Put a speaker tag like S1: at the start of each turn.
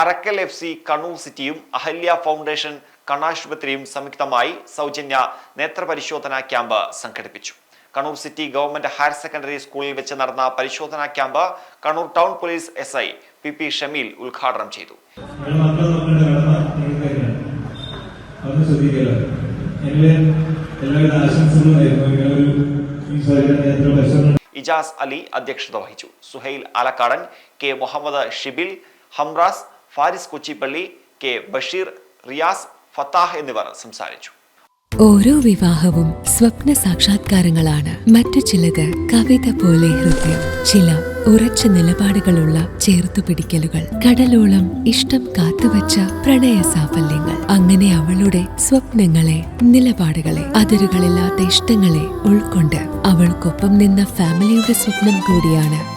S1: Arakkal F C Kannur സിറ്റിയും Ahalya foundation കണ്ണാശുപത്രിയും സംയുക്തമായി സൗജന്യ നേത്രപരിശോധനാ ക്യാമ്പ് സംഘടിപ്പിച്ചു. Kannur city government higher secondary സ്കൂളിൽ വെച്ച് നടന്ന പരിശോധനാ camp Kannur town police S I P P Shameel ഉദ്ഘാടനം ചെയ്തു. ഇജാസ് അലി അധ്യക്ഷത വഹിച്ചു. സുഹൈൽ ആലക്കാടൻ കെ മുഹമ്മദ് ഷിബിൽ ഹംറാസ് ഫാരിസ് കൊച്ചിപ്പള്ളി കെ ബഷീർ റിയാസ് ഫത്താഹ് എന്നിവർ സംസാരിച്ചു.
S2: ഓരോ വിവാഹവും സ്വപ്ന സാക്ഷാത്കാരങ്ങളാണ്. മറ്റു ചിലത് കവിത പോലെ ഹൃദയം ചില ഉറച്ച നിലപാടുകളുള്ള ചേർത്തുപിടിക്കലുകൾ കടലോളം ഇഷ്ടം കാത്തുവച്ച പ്രണയ സാഫല്യങ്ങൾ. അങ്ങനെ അവളുടെ സ്വപ്നങ്ങളെ നിലപാടുകളെ അതിരുകളില്ലാത്ത ഇഷ്ടങ്ങളെ ഉൾക്കൊണ്ട് അവൾക്കൊപ്പം നിന്ന ഫാമിലിയുടെ സ്വപ്നം കൂടിയാണ്